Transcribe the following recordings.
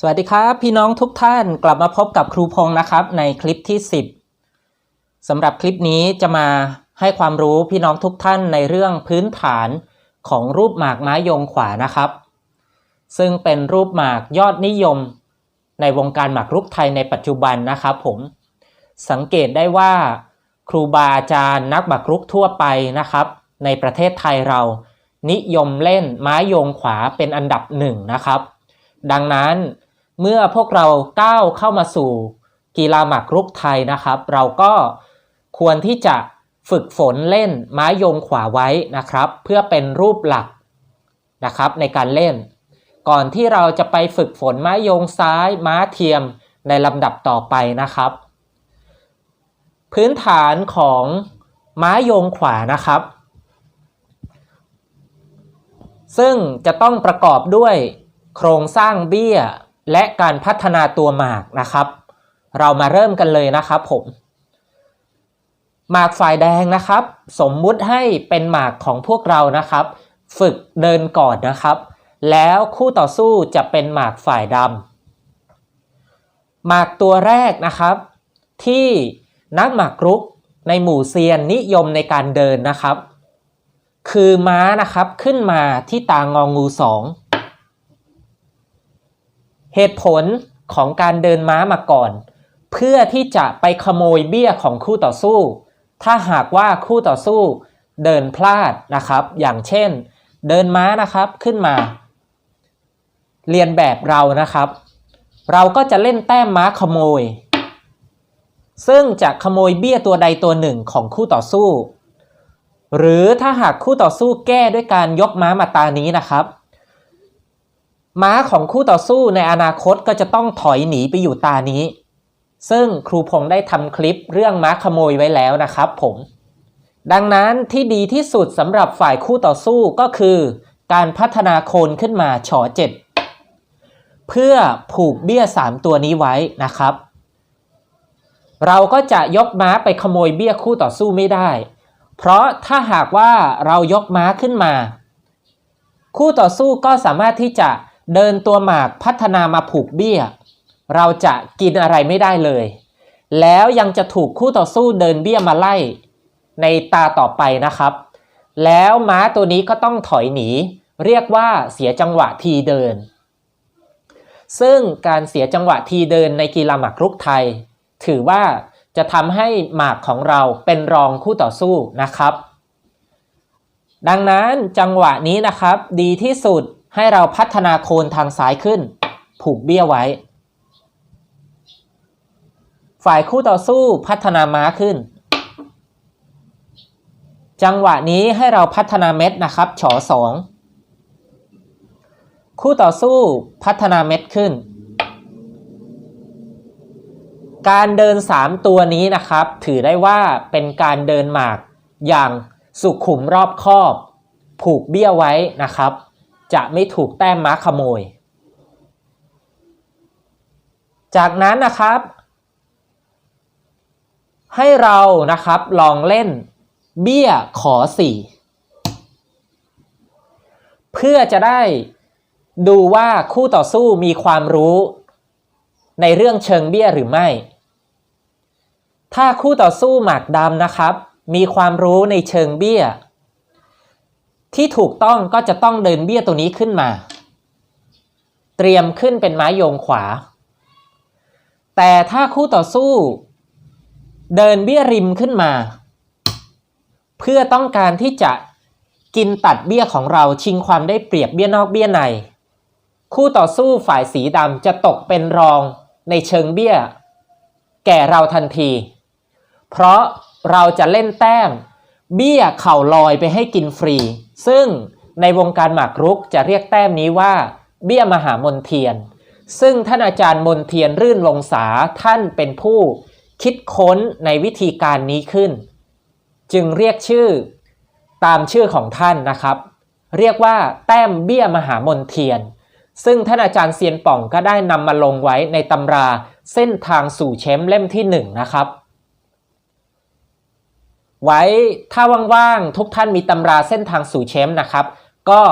สวัสดีครับพี่น้องทุกท่านกลับมาพบกับครูพงศ์นะครับ ในคลิปที่ 10สำหรับคลิปนี้จะมาให้ความรู้พี่น้องทุกท่านในเรื่องพื้นฐานของรูปหมากไม้ยงขวานะครับ ซึ่งเป็นรูปหมากยอดนิยม ในวงการหมากรุกไทยในปัจจุบันนะครับผมสังเกตได้ว่า ครูบาอาจารย์นักหมากรุกทั่วไปนะครับ ในประเทศไทยเรา นิยมเล่นไม้ยงขวาเป็นอันดับหนึ่งนะครับ ดังนั้น เมื่อพวกเราก้าวเข้ามาสู่กีฬาหมากรุกไทยนะครับ เราก็ควรที่จะฝึกฝนเล่นไม้ยงขวาไว้นะครับ เพื่อเป็นรูปหลักนะครับในการเล่น ก่อนที่เราจะไปฝึกฝนไม้ยงซ้ายม้าเทียมในลำดับต่อไปนะครับ พื้นฐานของม้โยงขวานะครับ ซึ่งจะต้องประกอบด้วยโครงสร้างเบี้ย และการพัฒนาตัวหมากนะครับ เรามาเริ่มกันเลยนะครับผม หมากฝ่ายแดงนะครับ สมมุติให้เป็นหมากของพวกเรานะครับ ฝึกเดินก่อนนะครับ แล้วคู่ต่อสู้จะเป็นหมากฝ่ายดำหมากตัวแรกนะครับ ที่นักหมากรุกในหมู่เซียนนิยมในการเดินนะครับ คือม้านะครับขึ้นมาที่ตางองูสอง เหตุผลของการเดินม้ามาก่อน เพื่อที่จะไปขโมยเบี้ยของคู่ต่อสู้ ถ้าหากว่าคู่ต่อสู้เดินพลาดนะครับ อย่างเช่น เดินม้านะครับขึ้นมา เรียนแบบเรานะครับ เราก็จะเล่นแต้มม้าขโมย ซึ่งจะขโมยเบี้ยตัวใดตัวหนึ่งของคู่ต่อสู้ หรือถ้าหากคู่ต่อสู้แก้ด้วยการยกม้ามาตานี้นะครับ ม้าของคู่ต่อสู้ในอนาคตก็จะต้องถอยหนีไปอยู่ตานี้ ซึ่งครูพงษ์ได้ทำคลิปเรื่องม้าขโมยไว้แล้วนะครับผม ดังนั้นที่ดีที่สุดสำหรับฝ่ายคู่ต่อสู้ก็คือ การพัฒนาโคนขึ้นมาฉอเจ็ดเพื่อผูกเบี้ย 3 ตัวนี้ไว้นะครับ เราก็จะยกม้าไปขโมยเบี้ยคู่ต่อสู้ไม่ได้ เพราะถ้าหากว่าเรายกม้าขึ้นมา คู่ต่อสู้ก็สามารถที่จะ เดินตัวหมากพัฒนามาผูกเบี้ย เราจะกินอะไรไม่ได้เลย แล้วยังจะถูกคู่ต่อสู้เดินเบี้ยมาไล่ ในตาต่อไปนะครับ แล้วม้าตัวนี้ก็ต้องถอยหนี เรียกว่าเสียจังหวะทีเดิน ซึ่งการเสียจังหวะทีเดินในกีฬาหมากรุกไทย ถือว่าจะทำให้หมากของเราเป็นรองคู่ต่อสู้นะครับ ดังนั้นจังหวะนี้นะครับดีที่สุด ให้เราพัฒนาโคนทางซ้ายขึ้น ผูกเบี้ยไว้ ฝ่ายคู่ต่อสู้พัฒนาม้าขึ้น จังหวะนี้ให้เราพัฒนาเม็ดนะครับฉอสองคู่ต่อสู้พัฒนาเม็ดขึ้น การเดิน 3 ตัวนี้นะครับ ถือได้ว่าเป็นการเดินหมากอย่างสุขุมรอบคอบ ผูกเบี้ยไว้นะครับ จะไม่ถูกแต้มม้าขโมย จากนั้นนะครับ ให้เรานะครับลองเล่นเบี้ยขอสี่เพื่อจะได้ดูว่าคู่ต่อสู้มีความรู้ ในเรื่องเชิงเบี้ยหรือไม่ ถ้าคู่ต่อสู้หมากดำนะครับ มีความรู้ในเชิงเบี้ย ที่ถูกต้องก็จะต้องเดินเบี้ยตัวนี้ขึ้นมา เตรียมขึ้นเป็นไม้โยงขวา แต่ถ้าคู่ต่อสู้ เดินเบี้ยริมขึ้นมา เพื่อต้องการที่จะกินตัดเบี้ยของเราชิงความได้เปรียบเบี้ยนอกเบี้ยใน คู่ต่อสู้ฝ่ายสีดำจะตกเป็นรองในเชิงเบี้ย แก่เราทันที เพราะเราจะเล่นแต้ม เบี้ยเข่าลอยไปให้กินฟรี ซึ่งในวงการหมากรุกจะเรียกแต้มนี้ว่า เบี้ยมหามนเทียน ซึ่งท่านอาจารย์มนเทียนรื่นวงศาท่านเป็นผู้คิดค้นในวิธีการนี้ขึ้น จึงเรียกชื่อตามชื่อของท่านนะครับ เรียกว่าแต้มเบี้ยมหามนเทียน ซึ่งท่านอาจารย์เซียนป่องก็ได้นำมาลงไว้ในตำราเส้นทางสู่แชมป์เล่มที่1นะครับ ไว้ถ้าว่างๆทุกท่านมีตำราเส้นทางสู่แชมป์นะครับ ก็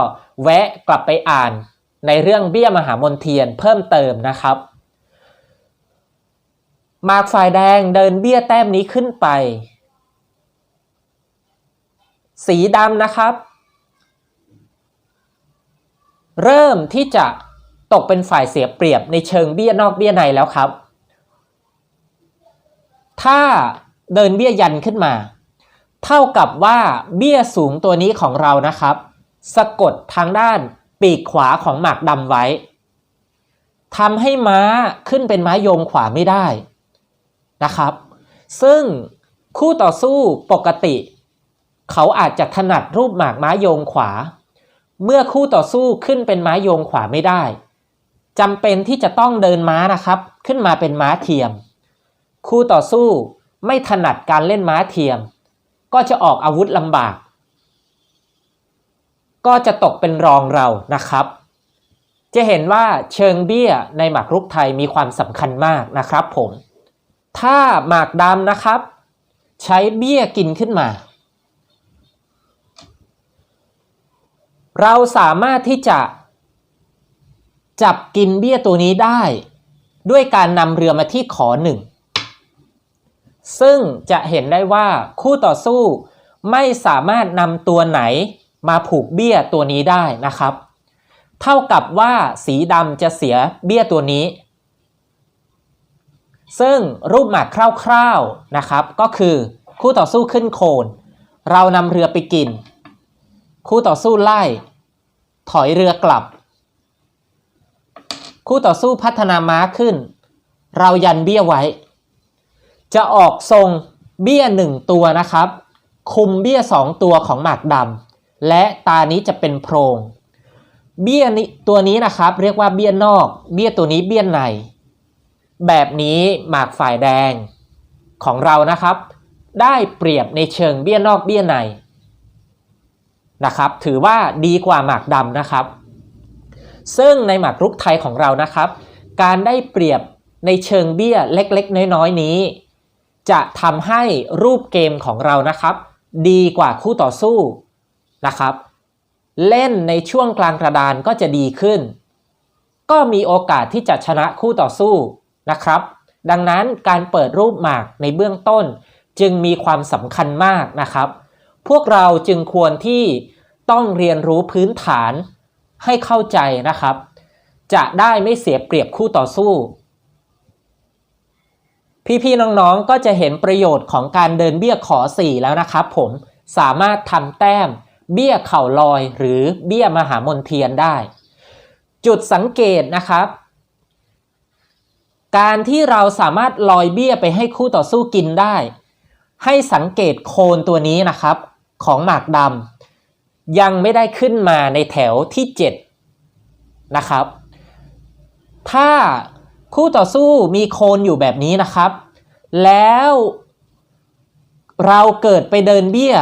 แวะกลับไปอ่านในเรื่องเบี้ยมหามนเทียนเพิ่มเติมนะครับมากฝ่ายแดงเดินเบี้ยแต้มนี้ขึ้นไป สีดำนะครับ เริ่มที่จะตกเป็นฝ่ายเสียเปรียบในเชิงเบี้ยนอกเบี้ยในแล้วครับ ถ้าเดินเบี้ยยันขึ้นมา เท่ากับว่าเบี้ยสูงตัวนี้ของเรานะครับ สะกดทางด้านปีกขวาของหมากดำไว้ทำให้ม้าขึ้นเป็นม้าโยงขวาไม่ได้นะครับ ซึ่งคู่ต่อสู้ปกติ เขาอาจจะถนัดรูปหมากม้าโยงขวา เมื่อคู่ต่อสู้ขึ้นเป็นม้าโยงขวาไม่ได้จำเป็นที่จะต้องเดินม้านะครับ ขึ้นมาเป็นม้าเทียม คู่ต่อสู้ไม่ถนัดการเล่นม้าเทียม ก็จะออกอาวุธลำบาก ก็จะตกเป็นรองเรานะครับ จะเห็นว่าเชิงเบี้ยในหมากรุกไทยมีความสำคัญมากนะครับผม ถ้าหมากดำนะครับ ใช้เบี้ยกินขึ้นมา เราสามารถที่จะ จับกินเบี้ยตัวนี้ได้ ด้วยการนำเรือมาที่ขอหนึ่ง ซึ่งจะเห็นได้ว่าคู่ต่อสู้ไม่สามารถนำตัวไหนมาผูกเบี้ยตัวนี้ได้นะครับ เท่ากับว่าสีดำจะเสียเบี้ยตัวนี้ ซึ่งรูปหมากคร่าวๆนะครับ ก็คือคู่ต่อสู้ขึ้นโคน เรานำเรือไปกิน คู่ต่อสู้ไล่ ถอยเรือกลับ คู่ต่อสู้พัฒนาม้าขึ้น เรายันเบี้ยไว้ จะออกทรงเบี้ยหนึ่งตัวนะครับ คุมเบี้ยสองตัวของหมากดำและตานี้จะเป็นโพรงเบี้ยนี้ตัวนี้นะครับ เรียกว่าเบี้ยนอก เบี้ยตัวนี้เบี้ยใน แบบนี้หมากฝ่ายแดงของเรานะครับ ได้เปรียบในเชิงเบี้ยนอกเบี้ยในนะครับ ถือว่าดีกว่าหมากดำนะครับ ซึ่งในหมากรุกไทยของเรานะครับ การได้เปรียบในเชิงเบี้ยเล็กๆ น้อยๆนี้ จะทำให้รูปเกมของเรานะครับ ดีกว่าคู่ต่อสู้นะครับ เล่นในช่วงกลางกระดานก็จะดีขึ้น ก็มีโอกาสที่จะชนะคู่ต่อสู้นะครับ ดังนั้นการเปิดรูปหมากในเบื้องต้น จึงมีความสำคัญมากนะครับ พวกเราจึงควรที่ต้องเรียนรู้พื้นฐานให้เข้าใจนะครับ จะได้ไม่เสียเปรียบคู่ต่อสู้ พี่ๆน้องๆ ก็จะเห็นประโยชน์ของการเดินเบี้ยขอ 4 แล้วนะครับผมสามารถทำแต้ม เบี้ยเข่าลอย หรือเบี้ยมหามนเทียนได้ จุดสังเกตนะครับ การที่เราสามารถลอยเบี้ยไปให้คู่ต่อสู้กินได้ ให้สังเกตโคนตัวนี้นะครับ ของหมากดำยังไม่ได้ขึ้นมาในแถวที่ 7 นะครับ ถ้า คู่ต่อสู้มีโคนอยู่แบบนี้นะครับ แล้วเราเกิดไปเดินเบี้ย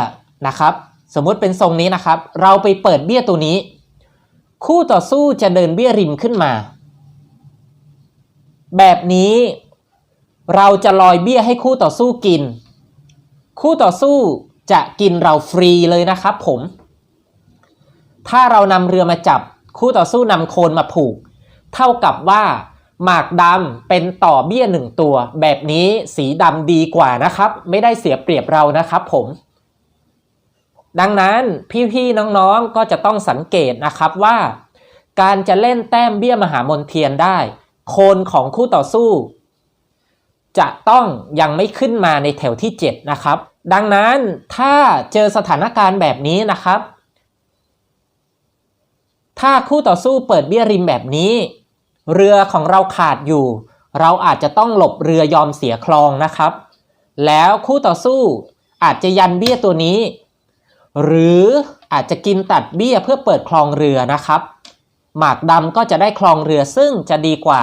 นะครับ สมมุติเป็นทรงนี้นะครับ เราไปเปิดเบี้ยตัวนี้ คู่ต่อสู้จะเดินเบี้ยริมขึ้นมา แบบนี้เราจะลอยเบี้ยให้คู่ต่อสู้กิน คู่ต่อสู้จะกินเราฟรีเลยนะครับผม ถ้าเรานำเรือมาจับ คู่ต่อสู้นำโคนมาผูก เท่ากับว่า หมากดำเป็นต่อเบี้ยหนึ่งตัว แบบนี้สีดำดีกว่านะครับ ไม่ได้เสียเปรียบเรานะครับผม ดังนั้นพี่ๆน้องๆก็จะต้องสังเกตนะครับว่า การจะเล่นแต้มเบี้ยมหามนเทียนได้ โคนของคู่ต่อสู้ จะต้องยังไม่ขึ้นมาในแถวที่ 7 นะครับ ดังนั้นถ้าเจอสถานการณ์แบบนี้นะครับ ถ้าคู่ต่อสู้เปิดเบี้ยริมแบบนี้ เรือของเราขาดอยู่ เราอาจจะต้องหลบเรือยอมเสียคลองนะครับ แล้วคู่ต่อสู้อาจจะยันเบี้ยตัวนี้ หรืออาจจะกินตัดเบี้ยเพื่อเปิดคลองเรือนะครับ หมากดำก็จะได้คลองเรือซึ่งจะดีกว่า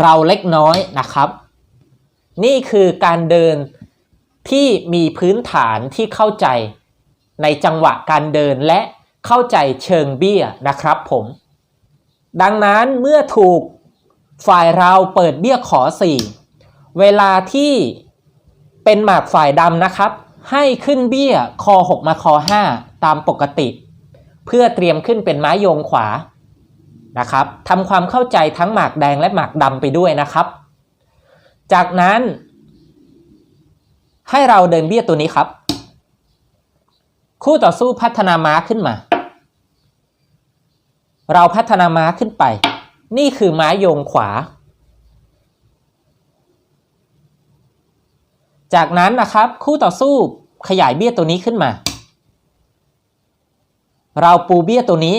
เราเล็กน้อยนะครับ นี่คือการเดินที่มีพื้นฐานที่เข้าใจในจังหวะการเดินและเข้าใจเชิงเบี้ยนะครับผม ดังนั้นเมื่อถูกฝ่ายเราเปิดเบี้ยขอ 4 เวลาที่เป็นหมากฝ่ายดำนะครับ ให้ขึ้นเบี้ยคอ 6 มาคอ 5 ตามปกติ เพื่อเตรียมขึ้นเป็นไม้โยงขวานะครับทำความเข้าใจทั้งหมากแดงและหมากดำไปด้วยนะครับ จากนั้น ให้เราเดินเบี้ยตัวนี้ครับ คู่ต่อสู้พัฒนาม้าขึ้นมา เราพัฒนาม้าขึ้นไป นี่คือม้าโยงขวา จากนั้นนะครับคู่ต่อสู้ขยายเบี้ยตัวนี้ขึ้นมา เราปูเบี้ยตัวนี้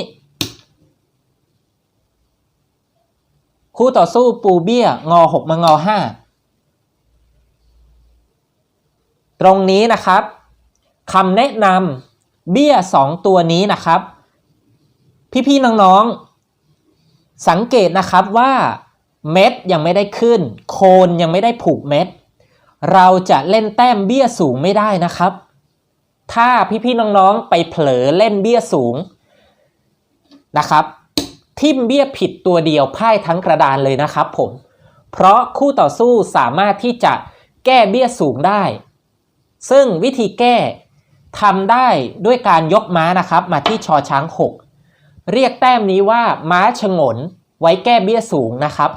คู่ต่อสู้ปูเบี้ยงอหกมางอห้าตรงนี้นะครับคำแนะนำเบี้ยสองตัวนี้นะครับ พี่ๆน้องๆ สังเกตนะครับว่าเม็ดยังไม่ได้ขึ้น โคนยังไม่ได้ผูกเม็ด เราจะเล่นแต้มเบี้ยสูงไม่ได้นะครับ ถ้าพี่ๆน้องๆไปเผลอเล่นเบี้ยสูงนะครับ ทิมเบี้ยผิดตัวเดียวพ่ายทั้งกระดานเลยนะครับผม เพราะคู่ต่อสู้สามารถที่จะแก้เบี้ยสูงได้ ซึ่งวิธีแก้ทำได้ด้วยการยกม้านะครับ มาที่ชอช้าง 6 เรียกแต้มนี้ว่าม้าฉงน ไว้แก้เบี้ยสูงนะครับ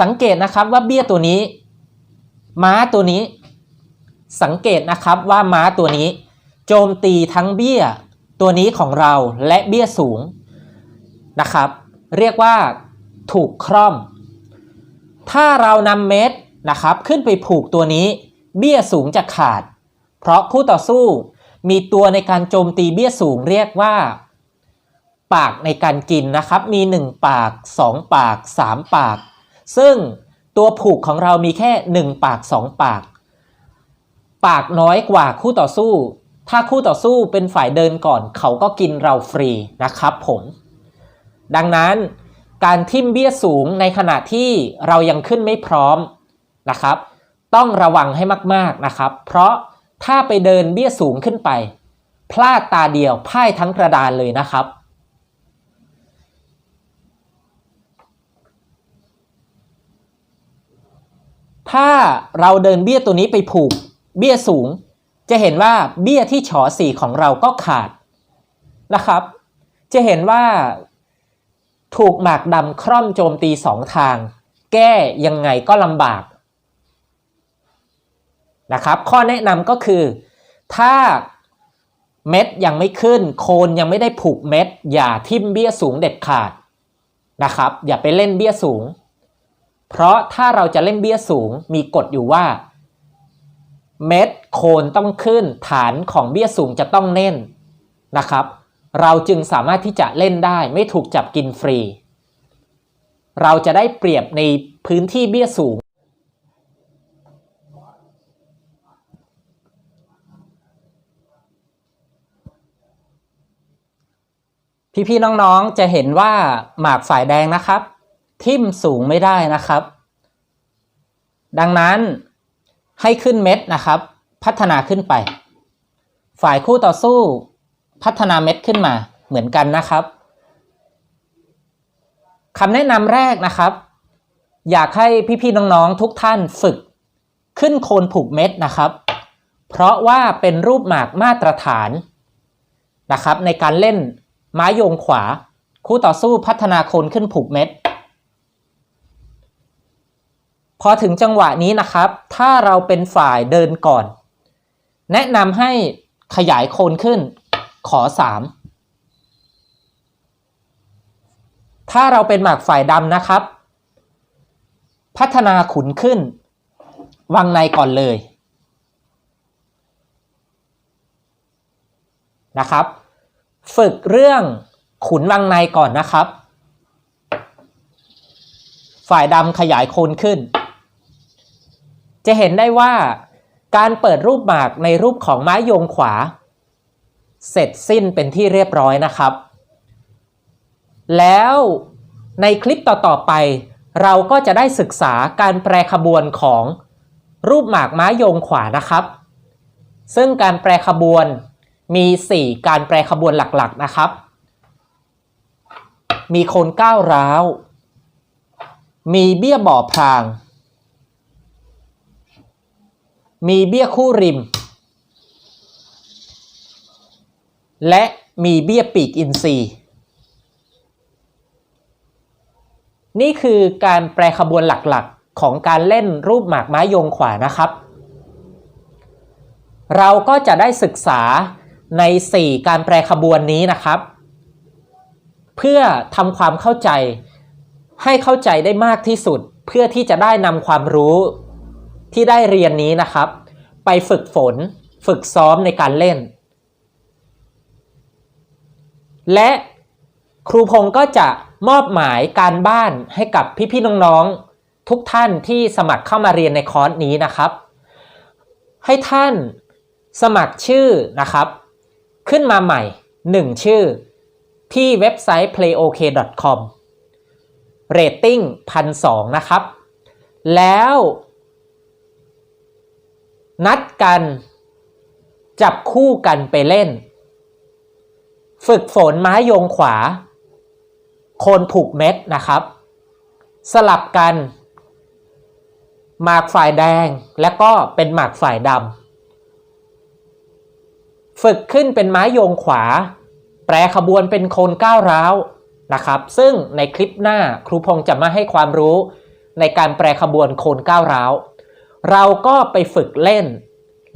สังเกตนะครับว่าเบี้ยตัวนี้ ม้าตัวนี้ สังเกตนะครับว่าม้าตัวนี้ โจมตีทั้งเบี้ยตัวนี้ของเราและเบี้ยสูงนะครับ เรียกว่าถูกคร่อม ถ้าเรานำเม็ดนะครับขึ้นไปผูกตัวนี้ เบี้ยสูงจะขาด เพราะคู่ต่อสู้มีตัวในการโจมตีเบี้ยสูงเรียกว่า ปากในการกินนะครับ มี 1 ปาก 2 ปาก 3 ปาก ซึ่งตัวผูกของเรามีแค่ 1 ปาก 2 ปาก ปากน้อยกว่าคู่ต่อสู้ ถ้าคู่ต่อสู้เป็นฝ่ายเดินก่อน เขาก็กินเราฟรีนะครับผม ดังนั้นการทิมเบี้ยสูงในขณะที่เรายังขึ้นไม่พร้อมนะครับ ต้องระวังให้มากๆนะครับ เพราะถ้าไปเดินเบี้ยสูงขึ้นไป พลาดตาเดียวพ่ายทั้งกระดานเลยนะครับ ถ้าเราเดินเบี้ยตัวนี้ไปผูกเบี้ยสูง จะเห็นว่าเบี้ยที่ฉอสี่ของเราก็ขาดนะครับ จะเห็นว่าถูกหมากดำคร่อมโจมตีสองทาง แก้ยังไงก็ลำบากนะครับ ข้อแนะนำก็คือ ถ้าเม็ดยังไม่ขึ้น โคนยังไม่ได้ผูกเม็ด อย่าทิ่มเบี้ยสูงเด็ดขาดนะครับ อย่าไปเล่นเบี้ยสูง เพราะถ้าเราจะเล่นเบี้ยสูงมีกฎอยู่ว่า เม็ดโคนต้องขึ้นฐานของเบี้ยสูงจะต้องเน่นนะครับ เราจึงสามารถที่จะเล่นได้ไม่ถูกจับกินฟรี เราจะได้เปรียบในพื้นที่เบี้ยสูง พี่ๆน้องๆจะเห็นว่าหมากฝ่ายแดงนะครับ ทิ่มสูงไม่ได้นะครับ ดังนั้นให้ขึ้นเม็ดนะครับ พัฒนาขึ้นไป ฝ่ายคู่ต่อสู้พัฒนาเม็ดขึ้นมาเหมือนกันนะครับคำแนะนำแรกนะครับ อยากให้พี่ๆน้องๆทุกท่านฝึก ขึ้นโคนผูกเม็ดนะครับ เพราะว่าเป็นรูปหมากมาตรฐานนะครับ ในการเล่นไม้โยงขวา คู่ต่อสู้พัฒนาโคนขึ้นผูกเม็ด พอถึงจังหวะนี้นะครับ ถ้าเราเป็นฝ่ายเดินก่อน แนะนำให้ขยายโคนขึ้น ขอ 3 ถ้าเราเป็นหมากฝ่ายดำนะครับ พัฒนาขุนขึ้น วางในก่อนเลยนะครับ ฝึกเรื่องขุนวางในก่อนนะครับ ฝ่ายดำขยายโคนขึ้น จะเห็นได้ว่าการเปิดรูปหมากในรูปของไม้โยงขวา เสร็จสิ้นเป็นที่เรียบร้อยนะครับ แล้วในคลิปต่อๆไป เราก็จะได้ศึกษาการแปรขบวนของรูปหมากไม้โยงขวานะครับ ซึ่งการแปรขบวนมี 4 การแปรขบวนหลักๆนะครับ มีโคนก้าวร้าว มีเบี้ยบ่อพราง มีเบี้ยคู่ริม และมีเบี้ยปีกอินทรีย์ นี่คือการแปลขบวนหลักๆของการเล่นรูปหมากไม้โยงขวานะครับ เราก็จะได้ศึกษาใน 4 การแปลขบวนนี้นะครับ เพื่อทำความเข้าใจให้เข้าใจได้มากที่สุด เพื่อที่จะได้นำความรู้ ที่ได้เรียนนี้นะครับ ไปฝึกฝนฝึกซ้อมในการเล่น และครูพงศ์ก็จะมอบหมายการบ้านให้กับพี่ๆน้องๆ ทุกท่านที่สมัครเข้ามาเรียนในคอร์สนี้นะครับ ให้ท่านสมัครชื่อนะครับ ขึ้นมาใหม่ 1 ชื่อ ที่เว็บไซต์ playok.com เรตติ้งพันสนะครับ แล้ว นัดกันจับคู่กันไปเล่น ฝึกฝนไม้โยงขวา โคนผูกเม็ดนะครับ สลับกัน หมากฝ่ายแดงและก็เป็นหมากฝ่ายดำฝึกขึ้นเป็นไม้โยงขวา แปรขบวนเป็นโคนก้าวร้าวนะครับ ซึ่งในคลิปหน้าครูพงษ์จะมาให้ความรู้ในการแปรขบวนโคนก้าวร้าว เราก็ไปฝึกเล่น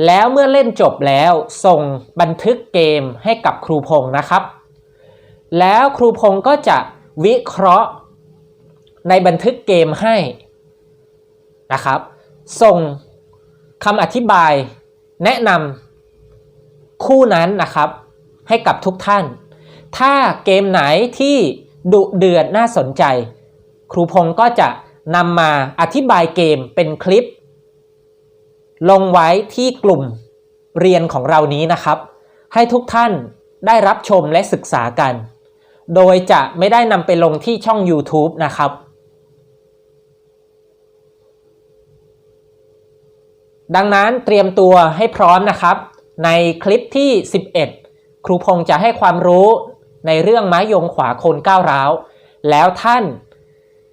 แล้วเมื่อเล่นจบแล้วส่งบันทึกเกมให้กับครูพงษ์นะครับ แล้วครูพงษ์ก็จะวิเคราะห์ในบันทึกเกมให้นะครับ ส่งคำอธิบายแนะนำคู่นั้นนะครับ ให้กับทุกท่าน ถ้าเกมไหนที่ดุเดือดน่าสนใจ ครูพงศ์ก็จะนำมาอธิบายเกมเป็นคลิป ลงไว้ที่กลุ่มเรียนของเรานี้นะครับ ให้ทุกท่านได้รับชมและศึกษากัน โดยจะไม่ได้นำไปลงที่ช่อง YouTube นะครับ ดังนั้นเตรียมตัวให้พร้อมนะครับ ในคลิปที่ 11 ครูพงษ์จะให้ความรู้ในเรื่องไม้ยงขวาโคนก้าวร้าว แล้วท่าน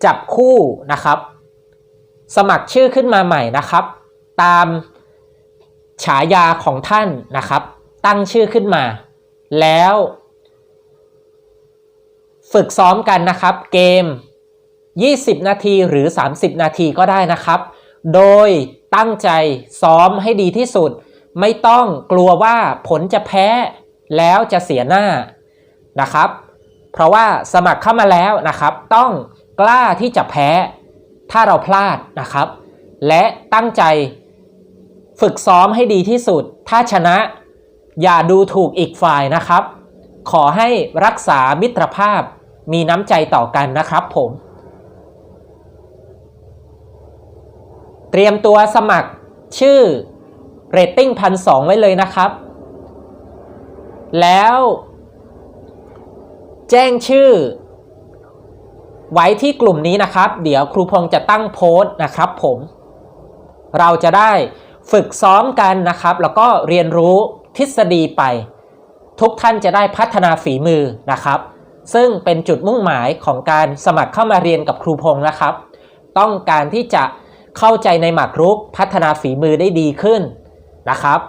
จับคู่นะครับ สมัครชื่อขึ้นมาใหม่นะครับ ตามฉายาของท่านนะครับ ตั้งชื่อขึ้นมา แล้ว ฝึกซ้อมกันนะครับ เกม 20 นาทีหรือ 30 นาทีก็ได้นะครับ โดยตั้งใจซ้อมให้ดีที่สุด ไม่ต้องกลัวว่าผลจะแพ้แล้วจะเสียหน้านะครับ เพราะว่าสมัครเข้ามาแล้วนะครับ ต้องกล้าที่จะแพ้ถ้าเราพลาดนะครับ และตั้งใจ ฝึกซ้อมให้ดีที่สุด ถ้าชนะอย่าดูถูกอีกฝ่ายนะครับ ขอให้รักษามิตรภาพมีน้ำใจต่อกันนะครับผม เตรียมตัวสมัครชื่อเรตติ้งพันสองไว้เลยนะครับ แล้ว แจ้งชื่อ ไว้ที่กลุ่มนี้นะครับ เดี๋ยวครูพงษ์จะตั้งโพสต์นะครับผม เราจะได้ ฝึกซ้อมกันนะครับ แล้วก็เรียนรู้ทฤษฎีไป ทุกท่านจะได้พัฒนาฝีมือนะครับ ซึ่งเป็นจุดมุ่งหมายของการสมัครเข้ามาเรียนกับครูพงษ์นะครับ ต้องการที่จะเข้าใจในหมากรุกพัฒนาฝีมือได้ดีขึ้นนะครับ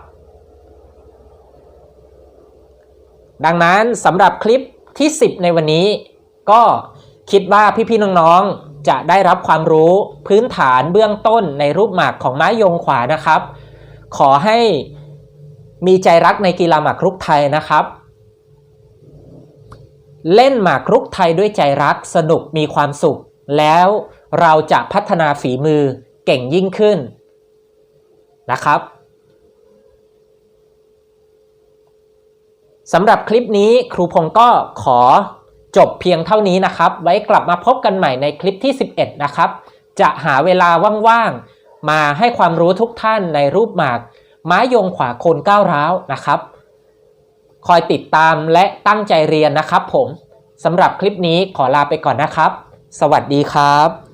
ดังนั้นสำหรับคลิปที่ 10 ในวันนี้ ก็คิดว่าพี่ๆน้องๆ จะได้รับความรู้พื้นฐานเบื้องต้นในรูปหมากของไม้ยงขวานะครับ ขอให้มีใจรักในกีฬาหมากรุกไทยนะครับ เล่นหมากรุกไทยด้วยใจรักสนุกมีความสุข แล้วเราจะพัฒนาฝีมือเก่งยิ่งขึ้นนะครับสำหรับคลิปนี้ครูพงศ์ก็ขอ จบเพียงเท่านี้นะครับ ไว้กลับมาพบกันใหม่ในคลิปที่ 11 นะครับ จะหาเวลาว่างๆ มาให้ความรู้ทุกท่านในรูปหมากไม้ยงขวาโคนก้าวร้าวนะครับ คอยติดตามและตั้งใจเรียนนะครับผมสำหรับคลิปนี้ขอลาไปก่อนนะครับ สวัสดีครับ